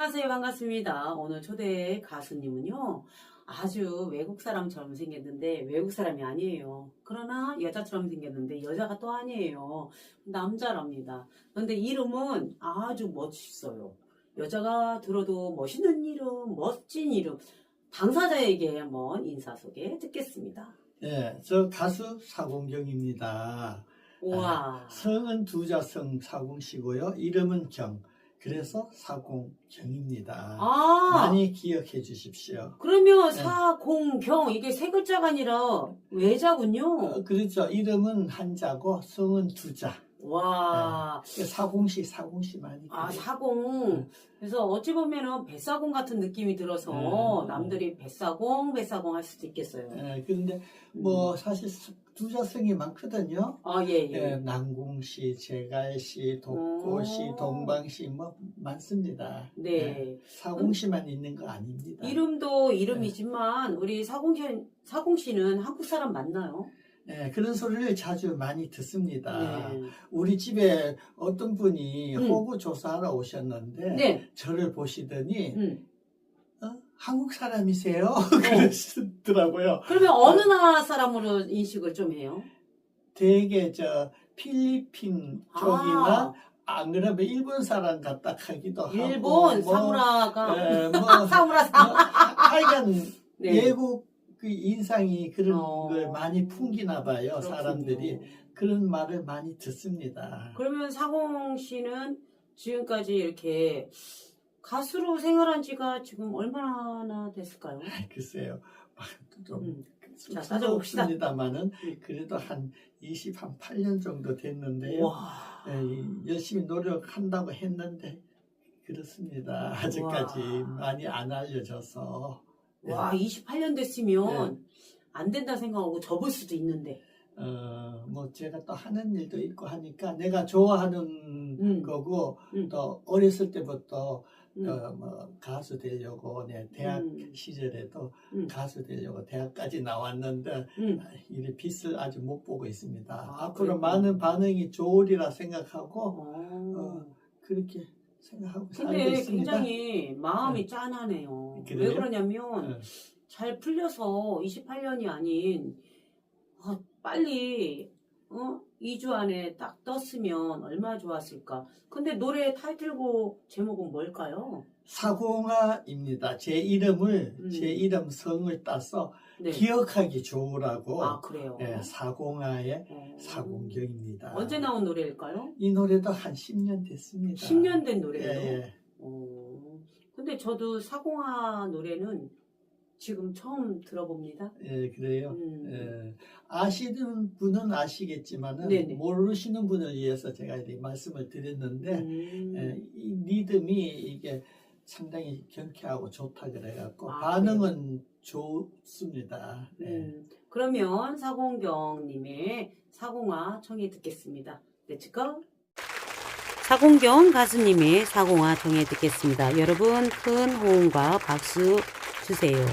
안녕하세요. 반갑습니다. 오늘 초대 가수님은요, 아주 외국 사람처럼 생겼는데, 외국 사람이 아니에요. 그러나 여자처럼 생겼는데, 여자가 또 아니에요. 남자랍니다. 그런데 이름은 아주 멋있어요. 여자가 들어도 멋있는 이름, 멋진 이름. 당사자에게 한번 인사 소개 듣겠습니다. 예, 저 가수 사공경입니다. 우와. 성은 두자성 사공씨고요. 이름은 경. 그래서 사공경입니다. 아, 많이 기억해 주십시오. 그러면 네. 사공경, 이게 세 글자가 아니라 외자군요. 어, 그렇죠. 이름은 한자고 성은 두자. 와. 사공씨, 사공씨 많이. 아. 사공. 그래서 어찌 보면은 뱃사공 같은 느낌이 들어서 네. 남들이 뱃사공, 뱃사공 할 수도 있겠어요. 예, 그런데 뭐 사실 두자성이 많거든요. 아, 예, 예, 예. 난궁시, 제갈시, 독고시, 오. 동방시 뭐 많습니다. 예, 네. 사공시만 있는 거 아닙니다. 이름도 이름이지만 우리 사공 씨, 사공 씨는 한국 사람 맞나요? 예, 그런 소리를 자주 많이 듣습니다. 네. 우리 집에 어떤 분이 음. 호구 조사하러 오셨는데 네. 저를 보시더니 음. 어? 한국 사람이세요? 어. 그러시더라고요. 그러면 어느 나라 사람으로 인식을 좀 해요? 되게 저 필리핀 쪽이나 아, 안 그러면 일본 사람 같다 하기도 하고 일본 뭐, 사무라가 예, 뭐, 사무라 뭐 사. 하여간 네. 외국 그 인상이 그런 어. 걸 많이 풍기나 봐요 그렇군요. 사람들이 그런 말을 많이 듣습니다. 그러면 사공 씨는 지금까지 이렇게 가수로 생활한 지가 지금 얼마나 됐을까요? 글쎄요. 좀 음. 자. 숫자없습니다만은 음. 그래도 한 20, 한 8년 정도 됐는데요. 와. 예, 이- 열심히 노력한다고 했는데 그렇습니다. 아직까지 와. 많이 안 알려져서 예. 와, 28년 됐으면 안 된다 생각하고 접을 수도 있는데. 어, 뭐 제가 또 하는 일도 있고 하니까 내가 좋아하는 음. 거고 음. 또 어렸을 때부터 음. 또뭐 가수 되려고 내 대학 음. 시절에도 음. 가수 되려고 대학까지 나왔는데 음. 이 빛을 아직 못 보고 있습니다. 아, 앞으로 그랬구나. 많은 반응이 좋으리라 생각하고 어. 그렇게 생각하고 살고 근데 있습니다. 굉장히 마음이 네. 짠하네요. 그래요? 왜 그러냐면 네. 잘 풀려서 28년이 아닌 아, 빨리 어? 2주 안에 딱 떴으면 얼마나 좋았을까. 근데 노래 타이틀곡 제목은 뭘까요? 사공아입니다. 제 이름을 음. 제 이름 성을 따서 네. 기억하기 좋으라고 아, 그래요. 예, 사공아의 어. 사공경입니다. 언제 나온 노래일까요? 이 노래도 한 10년 됐습니다. 10년 된 예, 노래예요. 예. 어. 근데 저도 사공화 노래는 지금 처음 들어봅니다. 예, 그래요. 음. 예, 아시는 분은 아시겠지만은 네네. 모르시는 분을 위해서 제가 이렇게 말씀을 드렸는데 음. 예, 이 리듬이 이게 상당히 경쾌하고 좋다 그래갖고 아, 반응은 좋습니다. 예. 음. 그러면 사공경님의 사공화 청해 듣겠습니다. Let's go. 사공경 가수님의 사공화 청해 듣겠습니다. 여러분 큰 호응과 박수 주세요.